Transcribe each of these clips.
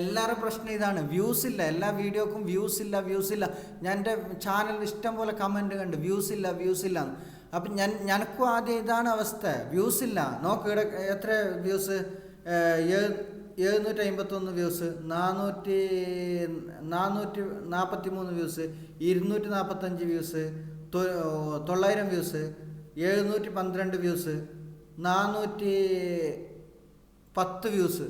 എല്ലാവരുടെ പ്രശ്നം ഇതാണ്. വ്യൂസ് ഇല്ല. എല്ലാ വീഡിയോക്കും വ്യൂസ് ഇല്ല വ്യൂസ് ഇല്ല. ഞാൻ എന്റെ ചാനലിൽ ഇഷ്ടം പോലെ കമന്റ് കണ്ട് വ്യൂസ് ഇല്ല വ്യൂസ് ഇല്ല. അപ്പം ഞാൻ ഞനക്കും ആദ്യം ഇതാണ് അവസ്ഥ. വ്യൂസ് ഇല്ല. നോക്ക് ഇവിടെ എത്ര വ്യൂസ് എഴുന്നൂറ്റി അമ്പത്തൊന്ന് വ്യൂസ് നാനൂറ്റി നാനൂറ്റി നാൽപ്പത്തി മൂന്ന് വ്യൂസ് ഇരുന്നൂറ്റി നാൽപ്പത്തഞ്ച് വ്യൂസ് തൊള്ളായിരം വ്യൂസ് എഴുന്നൂറ്റി പന്ത്രണ്ട് വ്യൂസ് നാനൂറ്റി പത്ത് വ്യൂസ്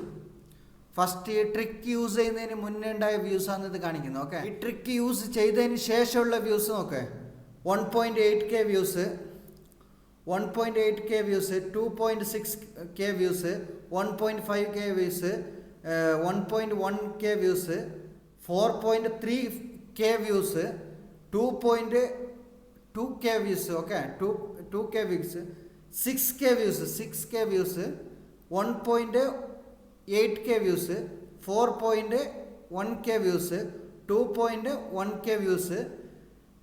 ഫസ്റ്റ് ഈ ട്രിക്ക് യൂസ് ചെയ്യുന്നതിന് മുന്നേ ഉണ്ടായ വ്യൂസ് ആണ് ഇത് കാണിക്കുന്നത് ഓക്കെ ഈ ട്രിക്ക് യൂസ് ചെയ്തതിന് ശേഷമുള്ള വ്യൂസ് നോക്കെ one point eight K views one point eight K views two point six K views one point five K views one point one K views four point three K views two point two K views okay two two K views six K views six K views one point eight K views four point one K views two point one K views.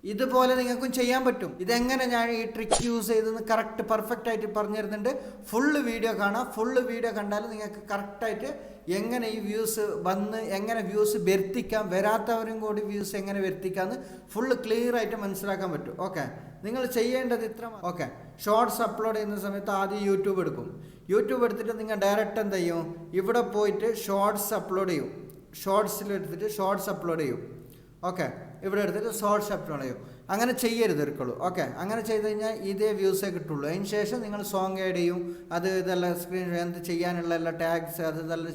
ഇതുപോലെ നിങ്ങൾക്കും ചെയ്യാൻ പറ്റും. ഇതെങ്ങനെ ഞാൻ ഈ trick use ചെയ്തെന്ന് correct perfect ആയിട്ട് പറഞ്ഞു തരുന്നുണ്ട്. ഫുള്ള് വീഡിയോ കാണാം. ഫുള്ള് വീഡിയോ കണ്ടാൽ നിങ്ങൾക്ക് കറക്റ്റായിട്ട് എങ്ങനെ ഈ വ്യൂസ് വന്ന് എങ്ങനെ വ്യൂസ് വരുത്തിക്കാം? വരാത്തവരും കൂടി വ്യൂസ് എങ്ങനെ വരുത്തിക്കാമെന്ന് ഫുള്ള് ക്ലിയർ ആയിട്ട് മനസ്സിലാക്കാൻ പറ്റും. ഓക്കെ നിങ്ങൾ ചെയ്യേണ്ടത് ഇത്ര ഓക്കെ ഷോർട്സ് അപ്ലോഡ് ചെയ്യുന്ന സമയത്ത് ആദ്യം യൂട്യൂബ് എടുക്കും. യൂട്യൂബ് എടുത്തിട്ട് നിങ്ങൾ ഡയറക്റ്റ് എന്ത് ചെയ്യും? ഇവിടെ പോയിട്ട് ഷോർട്സ് അപ്ലോഡ് ചെയ്യും. ഷോർട്സിൽ എടുത്തിട്ട് ഷോർട്സ് അപ്ലോഡ് ചെയ്യും. ഓക്കെ ഇവിടെ എടുത്തിട്ട് ഷോർട്സ് അപ്ലോഡ് ചെയ്യും. അങ്ങനെ ചെയ്യരുത് ഇരിക്കുള്ളൂ ഓക്കെ അങ്ങനെ ചെയ്ത് കഴിഞ്ഞാൽ ഇതേ വ്യൂസേ കിട്ടുള്ളൂ. അതിന് ശേഷം നിങ്ങൾ സോങ് ആഡ് ചെയ്യും. അത് ഇതെല്ലാം സ്ക്രീൻ എന്ത് ചെയ്യാനുള്ള എല്ലാ ടാഗ്സ് അത് ഇതെല്ലാം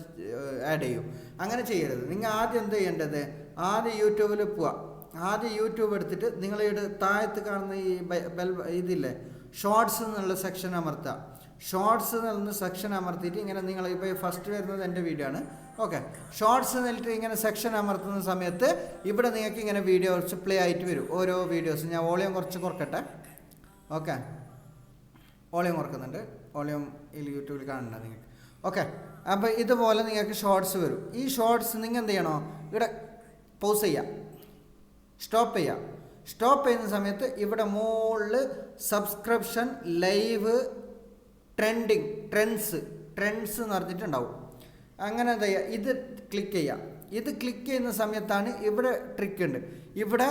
ആഡ് ചെയ്യും. അങ്ങനെ ചെയ്യരുത്. നിങ്ങൾ ആദ്യം എന്ത് ചെയ്യേണ്ടത്? ആദ്യം യൂട്യൂബിൽ പോവുക ആദ്യം യൂട്യൂബ് എടുത്തിട്ട് നിങ്ങൾ താഴത്ത് കാണുന്ന ഈ ബെൽ ഇതില്ലേ? ഷോർട്സ് എന്നുള്ള സെക്ഷൻ അമർത്തുക. ഷോർട്സ് എന്നുള്ള സെക്ഷൻ അമർത്തിയിട്ട് ഇങ്ങനെ നിങ്ങൾ ഇപ്പോൾ ഫസ്റ്റ് വരുന്നത് എന്റെ വീഡിയോ ആണ്. ഓക്കെ ഷോർട്സ് എന്നിട്ട് ഇങ്ങനെ സെക്ഷൻ അമർത്തുന്ന സമയത്ത് ഇവിടെ നിങ്ങൾക്ക് ഇങ്ങനെ വീഡിയോസ് പ്ലേ ആയിട്ട് വരും. ഓരോ വീഡിയോസ് ഞാൻ വോളിയം കുറച്ച് കുറക്കട്ടെ. ഓക്കെ വോളിയം കുറക്കുന്നുണ്ട്. വോളിയം യൂട്യൂബിൽ കാണണ്ട നിങ്ങൾക്ക്. ഓക്കെ അപ്പോൾ ഇതുപോലെ നിങ്ങൾക്ക് ഷോർട്സ് വരും. ഈ ഷോർട്സ് നിങ്ങൾ എന്ത് ചെയ്യണോ? ഇവിടെ പോസ് ചെയ്യാം. സ്റ്റോപ്പ് ചെയ്യാം. സ്റ്റോപ്പ് ചെയ്യുന്ന സമയത്ത് ഇവിടെ മുകളിൽ subscription live trending trends trends എന്ന് പറഞ്ഞിട്ടുണ്ടാവും. അങ്ങനെ എന്താ ചെയ്യുക ഇത് ക്ലിക്ക് ചെയ്യാം. ഇത് ക്ലിക്ക് ചെയ്യുന്ന സമയത്താണ് ഇവിടെ ട്രിക്ക് ഉണ്ട്. ഇവിടെ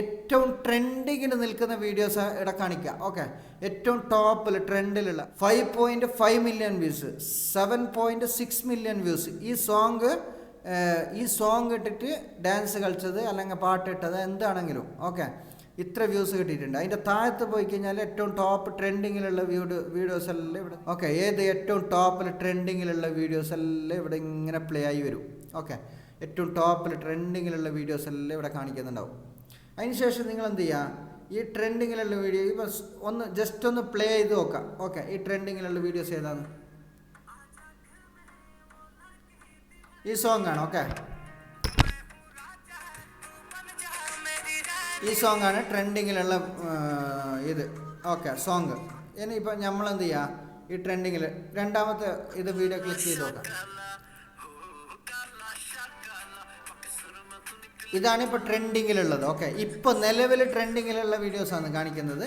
ഏറ്റവും ട്രെൻഡിങ്ങിൽ നിൽക്കുന്ന വീഡിയോസ് ഇവിടെ കാണിക്കുക ഓക്കെ ഏറ്റവും ടോപ്പിൽ ട്രെൻഡിലുള്ള five point five million views seven point six million views ഈ സോങ് ഈ സോങ് ഇട്ടിട്ട് ഡാൻസ് കളിച്ചത് അല്ലെങ്കിൽ പാട്ടിട്ടത് എന്താണെങ്കിലും ഓക്കെ ഇത്ര വ്യൂസ് കിട്ടിയിട്ടുണ്ട്. അതിന്റെ താഴത്ത് പോയി കഴിഞ്ഞാൽ ഏറ്റവും ടോപ്പ് ട്രെൻഡിങ്ങിലുള്ള വീഡിയോ വീഡിയോസ് എല്ലാം ഇവിടെ ഓക്കെ ഏത് ഏറ്റവും ടോപ്പിൽ ട്രെൻഡിങ്ങിലുള്ള വീഡിയോസ് എല്ലാം ഇവിടെ ഇങ്ങനെ പ്ലേ ആയി വരും. ഓക്കെ ഏറ്റവും ടോപ്പിൽ ട്രെൻഡിങ്ങിലുള്ള വീഡിയോസ് എല്ലാം ഇവിടെ കാണിക്കുന്നുണ്ടാവും. അതിനുശേഷം നിങ്ങൾ എന്ത് ചെയ്യുക ഈ ട്രെൻഡിങ്ങിലുള്ള വീഡിയോ ഇപ്പോൾ ഒന്ന് ജസ്റ്റ് ഒന്ന് പ്ലേ ചെയ്ത് നോക്കാം. ഓക്കെ ഈ ട്രെൻഡിങ്ങിലുള്ള വീഡിയോസ് ഏതാണ്? ഈ സോങ് ആണ് ഓക്കെ ഈ സോങ് ആണ് ട്രെൻഡിങ്ങിലുള്ള ഇത്. ഓക്കെ സോങ് ഇനിയിപ്പോൾ നമ്മൾ എന്ത് ചെയ്യുക ഈ ട്രെൻഡിങ്ങിൽ രണ്ടാമത്തെ ഇത് വീഡിയോ ക്ലിക്ക് ചെയ്ത് നോക്കാം. ഇതാണ് ഇപ്പോൾ ട്രെൻഡിങ്ങിലുള്ളത് ഓക്കെ ഇപ്പോൾ നിലവിൽ ട്രെൻഡിങ്ങിലുള്ള വീഡിയോസാണ് കാണിക്കുന്നത്.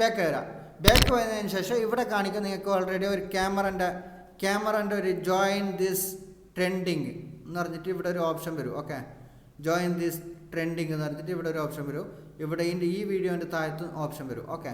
ബാക്ക് വരാം. ബാക്ക് വന്നതിന് ശേഷം ഇവിടെ കാണിക്കുന്ന നിങ്ങൾക്ക് ഓൾറെഡി ഒരു ക്യാമറന്റെ ക്യാമറന്റെ ഒരു ജോയിൻ ദിസ് ട്രെൻഡിങ് എന്ന് പറഞ്ഞിട്ട് ഇവിടെ ഒരു ഓപ്ഷൻ വരും. ഓക്കെ ജോയിൻ ദിസ് ട്രെൻഡിങ് എന്ന് പറഞ്ഞിട്ട് ഇവിടെ ഒരു ഓപ്ഷൻ വരും. ഇവിടെ ഇതിന്റെ ഈ വീഡിയോന്റെ താഴത്ത് ഓപ്ഷൻ വരും. ഓക്കെ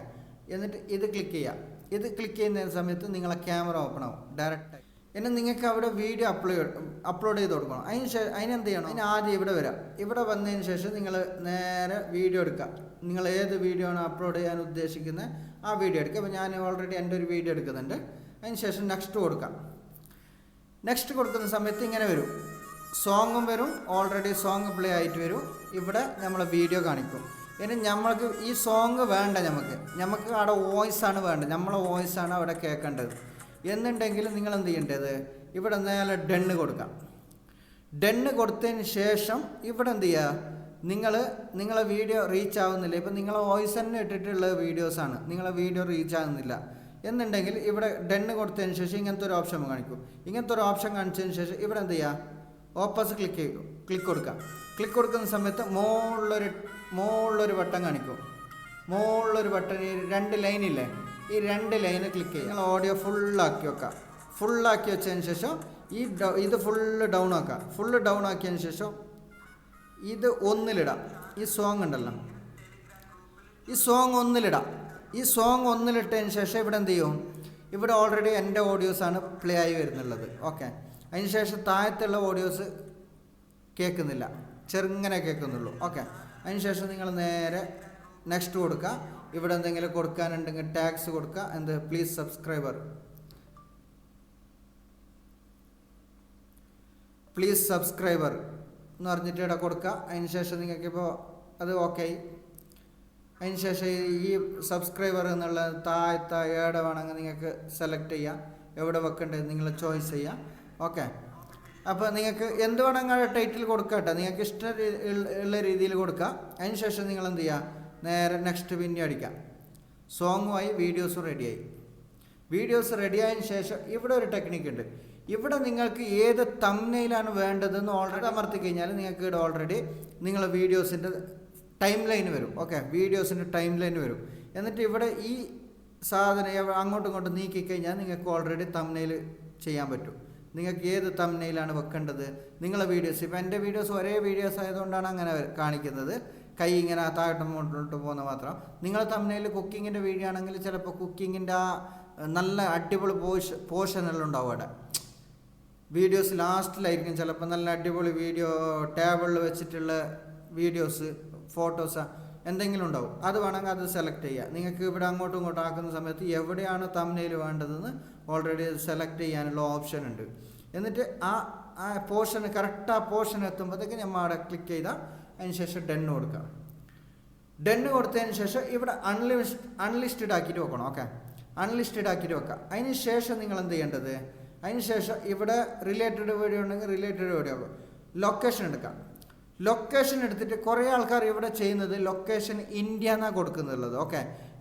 എന്നിട്ട് ഇത് ക്ലിക്ക് ചെയ്യാം ഇത് ക്ലിക്ക് ചെയ്യുന്ന സമയത്ത് നിങ്ങളെ ക്യാമറ ഓപ്പൺ ആവും. ഡയറക്റ്റ് ഇനി നിങ്ങൾക്ക് അവിടെ വീഡിയോ അപ്ലോഡ് അപ്ലോഡ് ചെയ്ത് കൊടുക്കണം. അതിന് ശേഷം അതിനെന്ത് ചെയ്യണം? അതിന് ആദ്യം ഇവിടെ വരാം. ഇവിടെ വന്നതിന് ശേഷം നിങ്ങൾ നേരെ വീഡിയോ എടുക്കുക. നിങ്ങൾ ഏത് വീഡിയോ ആണ് അപ്ലോഡ് ചെയ്യാൻ ഉദ്ദേശിക്കുന്നത്? ആ വീഡിയോ എടുക്കുക. അപ്പോൾ ഞാൻ ഓൾറെഡി എന്റെ ഒരു വീഡിയോ എടുക്കുന്നുണ്ട്. അതിന് ശേഷം നെക്സ്റ്റ് കൊടുക്കാം. നെക്സ്റ്റ് കൊടുക്കുന്ന സമയത്ത് ഇങ്ങനെ വരും. സോങ്ങും വരും. ഓൾറെഡി സോങ് പ്ലേ ആയിട്ട് വരും. ഇവിടെ നമ്മൾ വീഡിയോ കാണിക്കും. ഇനി നമ്മൾക്ക് ഈ സോങ് വേണ്ട നമുക്ക്. നമുക്ക് അവിടെ വോയിസ് ആണ് വേണ്ടത്. നമ്മളെ വോയിസ് ആണ് അവിടെ കേൾക്കേണ്ടത്. എന്നുണ്ടെങ്കിൽ നിങ്ങൾ എന്ത് ചെയ്യേണ്ടത്? ഇവിടെ നേരെ ഡെണ്ണ് കൊടുക്കാം. ഡെണ്ണ് കൊടുത്തതിന് ശേഷം ഇവിടെ എന്ത് ചെയ്യുക? നിങ്ങൾ നിങ്ങളെ വീഡിയോ റീച്ച് ആവുന്നില്ല. ഇപ്പം നിങ്ങളെ വോയിസ് തന്നെ ഇട്ടിട്ടുള്ള വീഡിയോസാണ് നിങ്ങളെ വീഡിയോ റീച്ച് ആകുന്നില്ല എന്നുണ്ടെങ്കിൽ ഇവിടെ ഡെണ്ണ് കൊടുത്തതിന് ശേഷം ഇങ്ങനത്തെ ഒരു ഓപ്ഷൻ കാണിക്കും. ഇങ്ങനത്തെ ഒരു ഓപ്ഷൻ കാണിച്ചതിന് ശേഷം ഇവിടെ എന്ത് ചെയ്യുക? ഓപ്പോസ് ക്ലിക്ക് ചെയ്യുക ക്ലിക്ക് കൊടുക്കുക ക്ലിക്ക് കൊടുക്കുന്ന സമയത്ത് മുകളിലൊരു മുകളിലൊരു ബട്ടൺ കാണിക്കും. മുകളിലൊരു ബട്ടൺ ഈ രണ്ട് ലൈനില്ലേ ഈ രണ്ട് ലൈന് ക്ലിക്ക് ചെയ്യുക നിങ്ങൾ ഓഡിയോ ഫുള്ളാക്കി വെക്കാം. ഫുള്ളാക്കി വെച്ചതിന് ശേഷം ഈ ഇത് ഫുള്ള് ഡൗൺ ആക്കുക ഫുള്ള് ഡൗൺ ആക്കിയതിന് ശേഷം ഇത് ഒന്നിലിടാം. ഈ സോങ് ഉണ്ടല്ലോ. ഈ സോങ് ഒന്നിലിടാം. ഈ സോങ് ഒന്നിലിട്ടതിന് ശേഷം ഇവിടെ എന്ത് ചെയ്യും? ഇവിടെ ഓൾറെഡി എന്റെ ഓഡിയോസാണ് പ്ലേ ആയി വരുന്നുള്ളത്. ഓക്കെ അതിന് ശേഷം താഴത്തുള്ള ഓഡിയോസ് കേൾക്കുന്നില്ല. ചെറുങ്ങനെ കേൾക്കുന്നുള്ളൂ. ഓക്കെ അതിന് ശേഷം നിങ്ങൾ നേരെ നെക്സ്റ്റ് കൊടുക്കുക. ഇവിടെ എന്തെങ്കിലും കൊടുക്കാനുണ്ടെങ്കിൽ ടാക്സ് കൊടുക്കുക. എന്ത്? പ്ലീസ് സബ്സ്ക്രൈബർ പ്ലീസ് സബ്സ്ക്രൈബർ എന്ന് പറഞ്ഞിട്ട് ഇവിടെ കൊടുക്കുക. അതിന് ശേഷം നിങ്ങൾക്കിപ്പോൾ അത് ഓക്കെ അതിന് ശേഷം ഈ സബ്സ്ക്രൈബർ എന്നുള്ള താഴത്തെ ഏടെ വേണമെങ്കിൽ നിങ്ങൾക്ക് സെലക്ട് ചെയ്യാം. എവിടെ വെക്കേണ്ടത്? നിങ്ങൾ ചോയ്സ് ചെയ്യാം. ഓക്കെ. അപ്പോൾ നിങ്ങൾക്ക് എന്ത് വേണമെങ്കിൽ ടൈറ്റിൽ കൊടുക്കട്ടെ. നിങ്ങൾക്ക് ഇഷ്ട ഉള്ള- രീതിയിൽ കൊടുക്കുക അതിന് ശേഷം നിങ്ങൾ എന്ത് ചെയ്യുക നേരെ നെക്സ്റ്റ് പിന്നെ അടിക്കാം. സോങ്ങുമായി വീഡിയോസും റെഡിയായി വീഡിയോസ് റെഡിയായതിനു ശേഷം ഇവിടെ ഒരു ടെക്നിക്ക് ഉണ്ട്. ഇവിടെ നിങ്ങൾക്ക് ഏത് തമ്മനയിലാണ് വേണ്ടതെന്ന് ഓൾറെഡി അമർത്തി കഴിഞ്ഞാൽ നിങ്ങൾക്ക് ഇവിടെ ഓൾറെഡി നിങ്ങളെ വീഡിയോസിന്റെ ടൈം ലൈൻ വരും. ഓക്കെ. വീഡിയോസിന്റെ ടൈം ലൈൻ വരും. എന്നിട്ട് ഇവിടെ ഈ സാധനം അങ്ങോട്ടും ഇങ്ങോട്ടും നീക്കിക്കഴിഞ്ഞാൽ നിങ്ങൾക്ക് ഓൾറെഡി തമ്മനയിൽ ചെയ്യാൻ പറ്റും. നിങ്ങൾക്ക് ഏത് തമ്മനയിലാണ് വെക്കേണ്ടത്? നിങ്ങളെ വീഡിയോസ് ഇപ്പം എന്റെ വീഡിയോസ് ഒരേ വീഡിയോസ് ആയതുകൊണ്ടാണ് അങ്ങനെ കാണിക്കുന്നത്. കൈ ഇങ്ങനെ താഴ്ത്തും മുന്നോട്ട് പോകുന്ന മാത്രം. നിങ്ങളെ തമ്മനയിൽ കുക്കിങ്ങിന്റെ വീഡിയോ ആണെങ്കിൽ ചിലപ്പോൾ കുക്കിങ്ങിന്റെ ആ നല്ല അടിപൊളി പോഷ പോഷനെല്ലാം ഉണ്ടാവും അവിടെ. വീഡിയോസ് ലാസ്റ്റിലായിരിക്കും ചിലപ്പോൾ നല്ല അടിപൊളി വീഡിയോ ടേബിളിൽ വെച്ചിട്ടുള്ള വീഡിയോസ് ഫോട്ടോസ് എന്തെങ്കിലും ഉണ്ടാവും. അത് വേണമെങ്കിൽ അത് സെലക്ട് ചെയ്യുക. നിങ്ങൾക്ക് ഇവിടെ അങ്ങോട്ടും ഇങ്ങോട്ടും ആക്കുന്ന സമയത്ത് എവിടെയാണ് തമ്മിൽ വേണ്ടതെന്ന് ഓൾറെഡി സെലക്ട് ചെയ്യാനുള്ള ഓപ്ഷൻ ഉണ്ട്. എന്നിട്ട് ആ ആ പോർഷൻ കറക്റ്റ് ആ പോർഷൻ എത്തുമ്പോഴത്തേക്ക് നമ്മൾ അവിടെ ക്ലിക്ക് ചെയ്താൽ അതിന് ശേഷം ഡെന്ന് കൊടുക്കുക. ഡെന്ന് കൊടുത്തതിന് ശേഷം ഇവിടെ അൺലിസ്റ്റ് അൺലിസ്റ്റഡ് ആക്കിയിട്ട് വെക്കണം ഓക്കെ അൺലിസ്റ്റഡ് ആക്കിയിട്ട് വെക്കുക. അതിന് ശേഷം നിങ്ങൾ എന്ത് ചെയ്യേണ്ടത്? അതിന് ശേഷം ഇവിടെ റിലേറ്റഡ് വീഡിയോ ഉണ്ടെങ്കിൽ റിലേറ്റഡ് വീഡിയോ ലൊക്കേഷൻ എടുക്കാം ലൊക്കേഷൻ എടുത്തിട്ട് കുറേ ആൾക്കാർ ഇവിടെ ചെയ്യുന്നത് ലൊക്കേഷൻ ഇന്ത്യ എന്നാണ് കൊടുക്കുന്നുള്ളത്. ഓക്കെ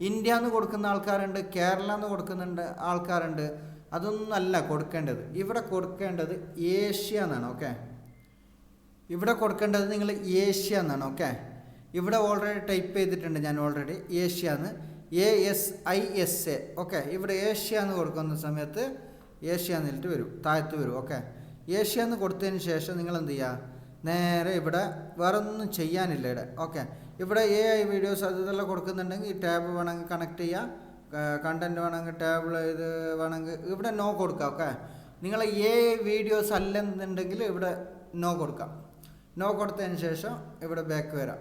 ഇന്ത്യ എന്ന് കൊടുക്കുന്ന ആൾക്കാരുണ്ട് കേരള എന്ന് കൊടുക്കുന്നുണ്ട് ആൾക്കാരുണ്ട്. അതൊന്നുമല്ല കൊടുക്കേണ്ടത്. ഇവിടെ കൊടുക്കേണ്ടത് ഏഷ്യ എന്നാണ് ഓക്കെ ഇവിടെ കൊടുക്കേണ്ടത് നിങ്ങൾ ഏഷ്യ എന്നാണ് ഓക്കെ ഇവിടെ ഓൾറെഡി ടൈപ്പ് ചെയ്തിട്ടുണ്ട് ഞാൻ ഓൾറെഡി ഏഷ്യ എന്ന് A S I S A okay ഇവിടെ ഏഷ്യ എന്ന് കൊടുക്കുന്ന സമയത്ത് ഏഷ്യ എന്നിട്ട് വരും. താഴത്ത് വരും. ഓക്കെ ഏഷ്യ എന്ന് കൊടുത്തതിന് ശേഷം നിങ്ങൾ എന്ത് ചെയ്യുക? നേരെ ഇവിടെ വേറെ ഒന്നും ചെയ്യാനില്ല ഇവിടെ. ഓക്കെ ഇവിടെ എ ഐ വീഡിയോസ് അത് ഇതെല്ലാം കൊടുക്കുന്നുണ്ടെങ്കിൽ ഈ ടാബ് വേണമെങ്കിൽ കണക്ട് ചെയ്യാം. കണ്ടന്റ് വേണമെങ്കിൽ ടാബിൾ ഇത് വേണമെങ്കിൽ ഇവിടെ നോ കൊടുക്കാം ഓക്കെ നിങ്ങൾ എ ഐ വീഡിയോസ് അല്ലെന്നുണ്ടെങ്കിൽ ഇവിടെ നോ കൊടുക്കാം. നോ കൊടുത്തതിന് ശേഷം ഇവിടെ ബാക്ക് വരാം.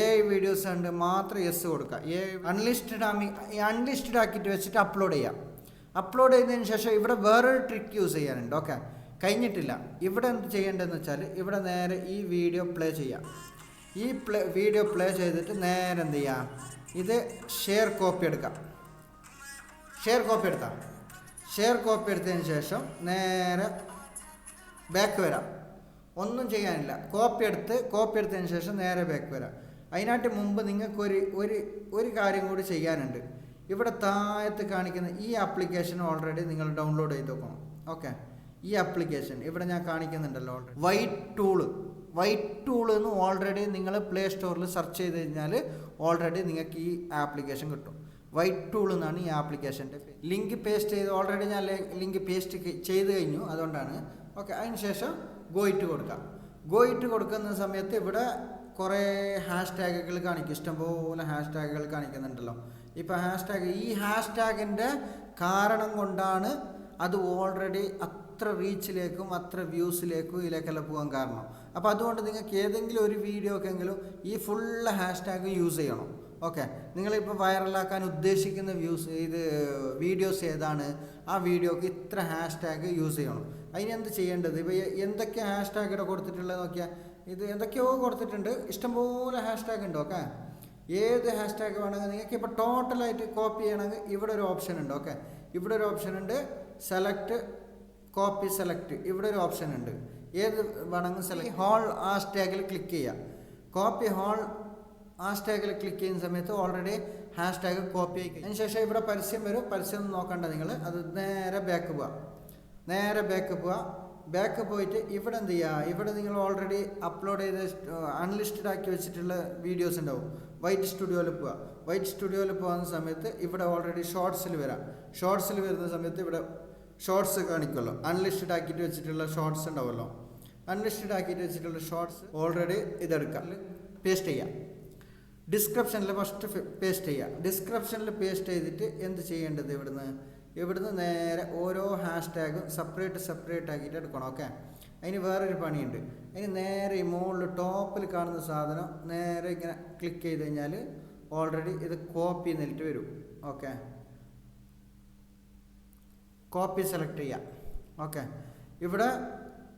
എ ഐ വീഡിയോസ് ഉണ്ട് മാത്രം എസ് കൊടുക്കുക എ അൺലിസ്റ്റഡ് ആമി അൺലിസ്റ്റഡ് ആക്കിയിട്ട് വെച്ചിട്ട് അപ്ലോഡ് ചെയ്യാം. അപ്ലോഡ് ചെയ്തതിന് ശേഷം ഇവിടെ വേറൊരു ട്രിക്ക് യൂസ് ചെയ്യാനുണ്ട് ഓക്കെ കഴിഞ്ഞിട്ടില്ല. ഇവിടെ എന്ത് ചെയ്യേണ്ടതെന്ന് വെച്ചാൽ ഇവിടെ നേരെ ഈ വീഡിയോ പ്ലേ ചെയ്യാം. ഈ പ്ലേ വീഡിയോ പ്ലേ ചെയ്തിട്ട് നേരെ എന്ത് ചെയ്യാം? ഇത് ഷെയർ കോപ്പി എടുക്കാം. ഷെയർ കോപ്പി എടുത്താൽ ഷെയർ കോപ്പി എടുത്തതിന് ശേഷം നേരെ ബാക്ക് വരാം. ഒന്നും ചെയ്യാനില്ല. കോപ്പി എടുത്ത് കോപ്പി എടുത്തതിന് ശേഷം നേരെ ബാക്ക് വരാം. അതിനായിട്ട് മുമ്പ് നിങ്ങൾക്കൊരു ഒരു ഒരു കാര്യം കൂടി ചെയ്യാനുണ്ട്. ഇവിടെ താഴത്ത് കാണിക്കുന്ന ഈ ആപ്ലിക്കേഷൻ ഓൾറെഡി നിങ്ങൾ ഡൗൺലോഡ് ചെയ്ത് നോക്കണം ഓക്കെ ഈ ആപ്ലിക്കേഷൻ ഇവിടെ ഞാൻ കാണിക്കുന്നുണ്ടല്ലോ. Already white tool white tool എന്ന് ഓൾറെഡി നിങ്ങൾ പ്ലേ സ്റ്റോറിൽ സെർച്ച് ചെയ്ത് കഴിഞ്ഞാൽ ഓൾറെഡി നിങ്ങൾക്ക് ഈ ആപ്ലിക്കേഷൻ കിട്ടും. വൈറ്റ് ടൂൾ എന്നാണ് ഈ ആപ്ലിക്കേഷന്റെ ലിങ്ക് പേസ്റ്റ് ചെയ്ത് ഓൾറെഡി ഞാൻ ലിങ്ക് പേസ്റ്റ് ചെയ്ത് കഴിഞ്ഞു. അതുകൊണ്ടാണ്. ഓക്കെ അതിന് ശേഷം ഗോയിറ്റ് കൊടുക്കാം. ഗോയിറ്റ് കൊടുക്കുന്ന സമയത്ത് ഇവിടെ കുറേ ഹാഷ് ടാഗുകൾ കാണിക്കും. ഇഷ്ടംപോലെ ഹാഷ് ടാഗുകൾ കാണിക്കുന്നുണ്ടല്ലോ. ഇപ്പോൾ ഹാഷ് ടാഗ് ഈ ഹാഷ് ടാഗിന്റെ കാരണം കൊണ്ടാണ് അത് ഓൾറെഡി അത്ര റീച്ചിലേക്കും അത്ര വ്യൂസിലേക്കും ഇതിലേക്കെല്ലാം പോകാൻ കാരണം. അപ്പോൾ അതുകൊണ്ട് നിങ്ങൾക്ക് ഏതെങ്കിലും ഒരു വീഡിയോ വീഡിയോക്കെങ്കിലും ഈ ഫുള്ള് ഹാഷ്ടാഗ് യൂസ് ചെയ്യണം. ഓക്കെ നിങ്ങളിപ്പോൾ വൈറലാക്കാൻ ഉദ്ദേശിക്കുന്ന വ്യൂസ് ഇത് വീഡിയോസ് ഏതാണ് ആ വീഡിയോക്ക് ഇത്ര ഹാഷ്ടാഗ് യൂസ് ചെയ്യണം. അതിനെന്ത് ചെയ്യേണ്ടത്? ഇപ്പോൾ എന്തൊക്കെ ഹാഷ്ടാഗ് ഇവിടെ കൊടുത്തിട്ടുള്ളത് നോക്കിയാൽ ഇത് എന്തൊക്കെയോ കൊടുത്തിട്ടുണ്ട്. ഇഷ്ടംപോലെ ഹാഷ്ടാഗ് ഉണ്ട് ഓക്കെ ഏത് ഹാഷ്ടാഗ് വേണമെങ്കിൽ നിങ്ങൾക്ക് ഇപ്പോൾ ടോട്ടലായിട്ട് കോപ്പി ചെയ്യണമെങ്കിൽ ഇവിടെ ഒരു ഓപ്ഷൻ ഉണ്ട് ഓക്കെ ഇവിടെ ഒരു ഓപ്ഷൻ ഉണ്ട് സെലക്ട് കോപ്പി സെലക്ട് ഇവിടെ ഒരു ഓപ്ഷൻ ഉണ്ട്. ഏത് വേണമെങ്കിൽ സെലക്ട് ഹോൾ ഹാഷ്ടാഗിൽ ക്ലിക്ക് ചെയ്യുക കോപ്പി ഹോൾ ഹാഷ്ടാഗിൽ ക്ലിക്ക് ചെയ്യുന്ന സമയത്ത് ഓൾറെഡി ഹാഷ് ടാഗ് കോപ്പി ആയി അതിന് ശേഷം ഇവിടെ പരസ്യം വരും. പരസ്യം ഒന്നും നോക്കണ്ട നിങ്ങൾ അത് നേരെ ബാക്ക് പോവാം. നേരെ ബാക്ക് പോവുക ബാക്ക് പോയിട്ട് ഇവിടെ എന്ത് ചെയ്യുക ഇവിടെ നിങ്ങൾ ഓൾറെഡി അപ്ലോഡ് ചെയ്ത് അൺലിസ്റ്റഡ് ആക്കി വെച്ചിട്ടുള്ള വീഡിയോസ് ഉണ്ടാവും. വൈറ്റ് സ്റ്റുഡിയോയിൽ പോവുക വൈറ്റ് സ്റ്റുഡിയോയിൽ പോകുന്ന സമയത്ത് ഇവിടെ ഓൾറെഡി ഷോർട്സിൽ വരാം. ഷോർട്സിൽ വരുന്ന സമയത്ത് ഇവിടെ ഷോർട്സ് കാണിക്കുമല്ലോ. അൺലിസ്റ്റഡ് ആക്കിയിട്ട് വെച്ചിട്ടുള്ള ഷോർട്സ് ഉണ്ടാവുമല്ലോ. അൺലിസ്റ്റഡ് ആക്കിയിട്ട് വെച്ചിട്ടുള്ള ഷോർട്സ് ഓൾറെഡി ഇതെടുക്കാം. പേസ്റ്റ് ചെയ്യാം. ഡിസ്ക്രിപ്ഷനിൽ ഫസ്റ്റ് പേസ്റ്റ് ചെയ്യുക ഡിസ്ക്രിപ്ഷനിൽ പേസ്റ്റ് ചെയ്തിട്ട് എന്ത് ചെയ്യേണ്ടത് ഇവിടുന്ന്? ഇവിടുന്ന് നേരെ ഓരോ ഹാഷ് ടാഗും സെപ്പറേറ്റ് സെപ്പറേറ്റ് ആക്കിയിട്ട് എടുക്കണം ഓക്കെ അതിന് വേറൊരു പണിയുണ്ട്. അതിന് നേരെ ഈ മുകളിൽ ടോപ്പിൽ കാണുന്ന സാധനം നേരെ ഇങ്ങനെ ക്ലിക്ക് ചെയ്ത് കഴിഞ്ഞാൽ ഓൾറെഡി ഇത് കോപ്പി എന്നിട്ട് വരും ഓക്കെ കോപ്പി സെലക്ട് ചെയ്യാം. ഓക്കെ ഇവിടെ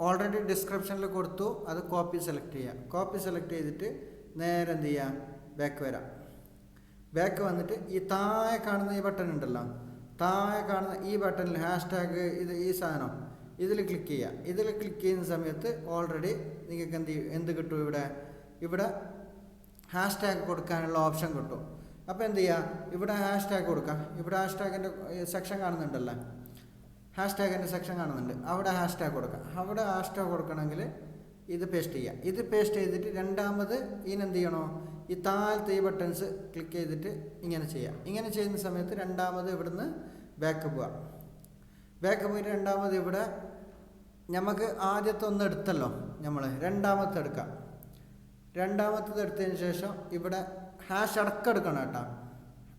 ഓൾറെഡി ഡിസ്ക്രിപ്ഷനിൽ കൊടുത്തു അത് കോപ്പി സെലക്ട് ചെയ്യാം. കോപ്പി സെലക്ട് ചെയ്തിട്ട് നേരെ എന്ത് ചെയ്യാം? ബാക്ക് വരാം. ബാക്ക് വന്നിട്ട് ഈ താഴെ കാണുന്ന ഈ ബട്ടൺ ഉണ്ടല്ലോ താഴെ കാണുന്ന ഈ ബട്ടണിൽ ഹാഷ് ടാഗ് ഇത് ഈ സാധനം ഇതിൽ ക്ലിക്ക് ചെയ്യുക ഇതിൽ ക്ലിക്ക് ചെയ്യുന്ന സമയത്ത് ഓൾറെഡി നിങ്ങൾക്ക് എന്ത് എന്ത് കിട്ടും ഇവിടെ? ഇവിടെ ഹാഷ് ടാഗ് കൊടുക്കാനുള്ള ഓപ്ഷൻ കിട്ടും. അപ്പോൾ എന്ത് ചെയ്യുക ഇവിടെ ഹാഷ് ടാഗ് കൊടുക്കാം. ഇവിടെ ഹാഷ് ടാഗിന്റെ സെക്ഷൻ കാണുന്നുണ്ടല്ലോ. ഹാഷ് ടാഗിന്റെ സെക്ഷൻ കാണുന്നുണ്ട്. അവിടെ ഹാഷ് ടാഗ് കൊടുക്കാം. അവിടെ ഹാഷ് ടാഗ് കൊടുക്കണമെങ്കിൽ ഇത് പേസ്റ്റ് ചെയ്യുക ഇത് പേസ്റ്റ് ചെയ്തിട്ട് രണ്ടാമത് ഇതിനെന്ത് ചെയ്യണോ? ഈ താഴത്തെ ഈ ബട്ടൺസ് ക്ലിക്ക് ചെയ്തിട്ട് ഇങ്ങനെ ചെയ്യാം. ഇങ്ങനെ ചെയ്യുന്ന സമയത്ത് രണ്ടാമത് ഇവിടുന്ന് ബാക്ക് പോവാം. ബാക്ക് പോയിട്ട് രണ്ടാമത് ഇവിടെ നമുക്ക് ആദ്യത്തെ ഒന്ന് എടുത്തല്ലോ നമ്മൾ രണ്ടാമത്തെ എടുക്കാം. രണ്ടാമത്തത് എടുത്തതിന് ശേഷം ഇവിടെ ഹാഷ് അടക്കം എടുക്കണം കേട്ടോ.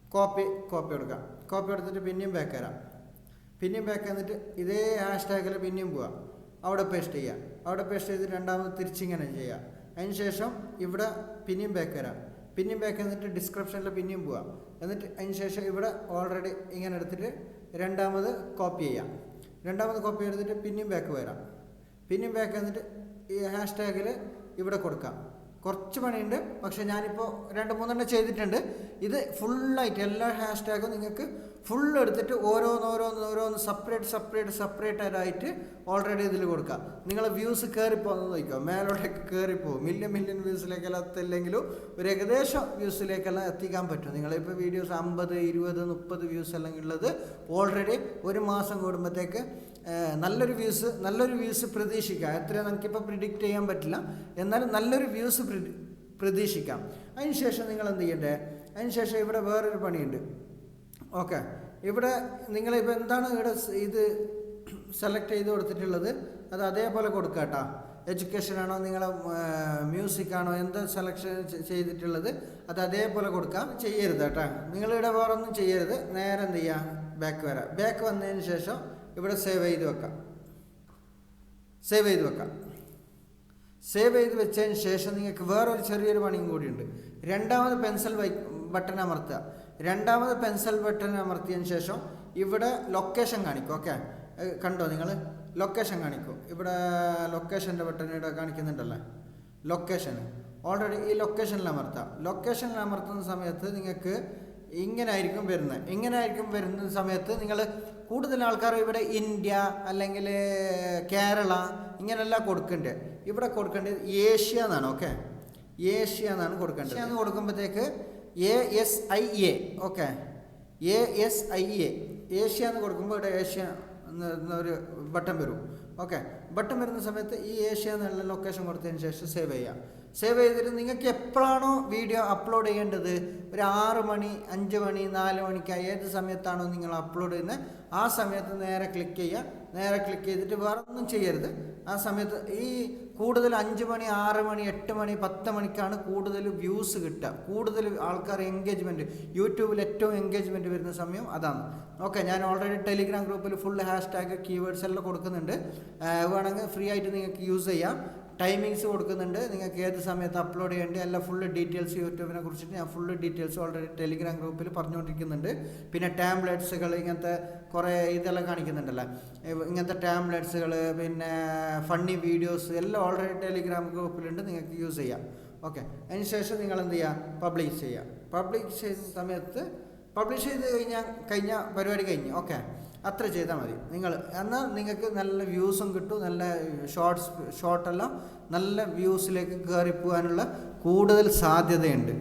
കോപ്പി കോപ്പി എടുക്കാം കോപ്പി എടുത്തിട്ട് പിന്നെയും ബാക്ക് വരാം. പിന്നെയും ബാക്ക് വന്നിട്ട് ഇതേ ഹാഷ് ടാഗിൽ പിന്നെയും പോവാം. അവിടെ പേസ്റ്റ് ചെയ്യുക അവിടെ പേസ്റ്റ് ചെയ്ത് രണ്ടാമത് തിരിച്ചിങ്ങനെ ചെയ്യുക അതിന് ശേഷം ഇവിടെ പിന്നെയും ബാക്ക് വരാം. പിന്നെയും ബാക്ക് എന്നിട്ട് ഡിസ്ക്രിപ്ഷനിൽ പിന്നെയും പോവാം. എന്നിട്ട് അതിന് ശേഷം ഇവിടെ ഓൾറെഡി ഇങ്ങനെ എടുത്തിട്ട് രണ്ടാമത് കോപ്പി ചെയ്യാം. രണ്ടാമത് കോപ്പി എടുത്തിട്ട് പിന്നെയും ബാക്ക് വരാം. പിന്നെയും ബാക്ക് എന്നിട്ട് ഈ ഹാഷ് ടാഗിൽ ഇവിടെ കൊടുക്കാം. കുറച്ച് പണിയുണ്ട്. പക്ഷെ ഞാനിപ്പോൾ രണ്ട് മൂന്നെണ്ണം ചെയ്തിട്ടുണ്ട്. ഇത് ഫുള്ളായിട്ട് എല്ലാ ഹാഷ് ടാഗും നിങ്ങൾക്ക് ഫുൾ എടുത്തിട്ട് ഓരോന്നോരോന്ന് ഓരോന്ന് സെപ്പറേറ്റ് സെപ്പറേറ്റ് സെപ്പറേറ്റ് ആയിട്ട് ഓൾറെഡി ഇതിൽ കൊടുക്കാം. നിങ്ങളെ വ്യൂസ് കയറിപ്പോകുന്നത് നോക്കിക്കോ. മേലോട്ടേക്ക് കയറിപ്പോകും മില്യൺ മില്യൺ വ്യൂസിലേക്കെല്ലാം എത്തില്ലെങ്കിലും ഒരു ഏകദേശം വ്യൂസിലേക്കെല്ലാം എത്തിക്കാൻ പറ്റും. നിങ്ങളിപ്പോൾ വീഡിയോസ് അമ്പത് ഇരുപത് മുപ്പത് വ്യൂസ് എല്ലാം ഉള്ളത് ഓൾറെഡി ഒരു മാസം കൂടുമ്പോഴത്തേക്ക് നല്ലൊരു വ്യൂസ് നല്ലൊരു വ്യൂസ് പ്രതീക്ഷിക്കാം. എത്ര നമുക്കിപ്പോൾ പ്രിഡിക്റ്റ് ചെയ്യാൻ പറ്റില്ല. എന്നാലും നല്ലൊരു വ്യൂസ് പ്രതീക്ഷിക്കാം. അതിന് ശേഷം നിങ്ങൾ എന്ത് ചെയ്യണ്ടേ? അതിന് ശേഷം ഇവിടെ വേറൊരു പണിയുണ്ട്. ഓക്കെ ഇവിടെ നിങ്ങൾ നിങ്ങളിപ്പോൾ എന്താണ് ഇവിടെ ഇത് സെലക്ട് ചെയ്ത് കൊടുത്തിട്ടുള്ളത്? അത് അതേപോലെ കൊടുക്കുക കേട്ടോ. എഡ്യൂക്കേഷൻ ആണോ നിങ്ങൾ മ്യൂസിക് ആണോ എന്ത് സെലക്ഷൻ ചെയ്തിട്ടുള്ളത്? അത് അതേപോലെ കൊടുക്കാം. ചെയ്യരുത് കേട്ടോ. നിങ്ങളിവിടെ വേറെ ഒന്നും ചെയ്യരുത്. നേരെ എന്ത് ചെയ്യുക ബാക്ക് വരാം. ബാക്ക് വന്നതിന് ശേഷം ഇവിടെ സേവ് ചെയ്ത് വെക്കാം. സേവ് ചെയ്ത് വെക്കാം. സേവ് ചെയ്ത് വെച്ചതിന് ശേഷം നിങ്ങൾക്ക് വേറൊരു ചെറിയൊരു പണിയും കൂടിയുണ്ട് രണ്ടാമത് പെൻസിൽ ബട്ടൺ അമർത്തുക. രണ്ടാമത് പെൻസിൽ ബട്ടൺ അമർത്തിയതിന് ശേഷം ഇവിടെ ലൊക്കേഷൻ കാണിക്കും ഓക്കെ കണ്ടോ നിങ്ങൾ ലൊക്കേഷൻ കാണിക്കും. ഇവിടെ ലൊക്കേഷന്റെ ബട്ടൺ ഇവിടെ കാണിക്കുന്നുണ്ടല്ലേ? ലൊക്കേഷൻ ഓൾറെഡി ഈ ലൊക്കേഷനിൽ അമർത്താം. ലൊക്കേഷനിൽ അമർത്തുന്ന സമയത്ത് നിങ്ങൾക്ക് ഇങ്ങനെ ആയിരിക്കും വരുന്നത്. ഇങ്ങനെ ആയിരിക്കും വരുന്ന സമയത്ത് നിങ്ങൾ കൂടുതൽ ആൾക്കാർ ഇവിടെ ഇന്ത്യ അല്ലെങ്കിൽ കേരള ഇങ്ങനെല്ലാം കൊടുക്കേണ്ടത് ഇവിടെ കൊടുക്കേണ്ടത് ഏഷ്യ എന്നാണ് ഓക്കെ? ഏഷ്യ എന്നാണ് കൊടുക്കേണ്ടത്. ഏഷ്യ എന്ന് കൊടുക്കുമ്പോഴത്തേക്ക് A S I A okay? A S I A. Asia എന്ന് കൊടുക്കുമ്പോൾ ഇവിടെ ഏഷ്യ എന്ന എന്നൊരു ബട്ടൺ വരും ഓക്കെ? ബട്ടൺ വരുന്ന സമയത്ത് ഈ ഏഷ്യ എന്നുള്ള ലൊക്കേഷൻ കൊടുത്തതിന് ശേഷം സേവ് ചെയ്യാം. സേവ് ചെയ്തിട്ട് നിങ്ങൾക്ക് എപ്പോഴാണോ വീഡിയോ അപ്ലോഡ് ചെയ്യേണ്ടത്? ഒരു ആറ് മണി അഞ്ച് മണി നാല് മണിക്ക്. ഏത് സമയത്താണോ നിങ്ങൾ അപ്ലോഡ് ചെയ്യുന്നത്? ആ സമയത്ത് നേരെ ക്ലിക്ക് ചെയ്യുക. നേരെ ക്ലിക്ക് ചെയ്തിട്ട് വേറെ ഒന്നും ചെയ്യരുത്. ആ സമയത്ത് ഈ കൂടുതൽ അഞ്ച് മണി ആറ് മണി എട്ട് മണി പത്ത് മണിക്കാണ് കൂടുതൽ വ്യൂസ് കിട്ടുക. കൂടുതൽ ആൾക്കാർ എൻഗേജ്മെന്റ് യൂട്യൂബിൽ ഏറ്റവും എൻഗേജ്മെന്റ് വരുന്ന സമയം അതാണ്. ഓക്കെ ഞാൻ ഓൾറെഡി ടെലിഗ്രാം ഗ്രൂപ്പിൽ ഫുൾ ഹാഷ്ടാഗ് കീവേഡ്സ് എല്ലാം കൊടുക്കുന്നുണ്ട്. വേണമെങ്കിൽ ഫ്രീ ആയിട്ട് നിങ്ങൾക്ക് യൂസ് ചെയ്യാം. ടൈമിങ്സ് കൊടുക്കുന്നുണ്ട്. നിങ്ങൾക്ക് ഏത് സമയത്ത് അപ്ലോഡ് ചെയ്യേണ്ടത് എല്ലാ ഫുള്ള് ഡീറ്റെയിൽസ് യൂട്യൂബിനെ കുറിച്ചിട്ട് ഞാൻ ഫുള്ള് ഡീറ്റെയിൽസ് ഓൾറെഡി ടെലിഗ്രാം ഗ്രൂപ്പിൽ പറഞ്ഞുകൊണ്ടിരിക്കുന്നുണ്ട്. പിന്നെ ടാബ്ലെറ്റ്സുകൾ ഇങ്ങനത്തെ കുറേ ഇതെല്ലാം കാണിക്കുന്നുണ്ടല്ലോ. ഇങ്ങനത്തെ ടാബ്ലെറ്റ്സുകൾ പിന്നെ ഫണ്ണി വീഡിയോസ് എല്ലാം ഓൾറെഡി ടെലിഗ്രാം ഗ്രൂപ്പിലുണ്ട് നിങ്ങൾക്ക് യൂസ് ചെയ്യാം. ഓക്കെ അതിന് ശേഷം നിങ്ങൾ എന്ത് ചെയ്യുക പബ്ലിഷ് ചെയ്യുക പബ്ലിഷ് ചെയ്ത സമയത്ത് പബ്ലിഷ് ചെയ്ത് കഴിഞ്ഞാൽ കഴിഞ്ഞ പരിപാടി കഴിഞ്ഞു. ഓക്കെ അത്ര ചെയ്താൽ മതി. നിങ്ങൾ എന്നാൽ നിങ്ങൾക്ക് നല്ല വ്യൂസും കിട്ടും നല്ല ഷോർട്ട്സ് ഷോർട്ടെല്ലാം നല്ല വ്യൂസിലേക്ക് കയറി പോകാനുള്ള കൂടുതൽ സാധ്യതയുണ്ട്.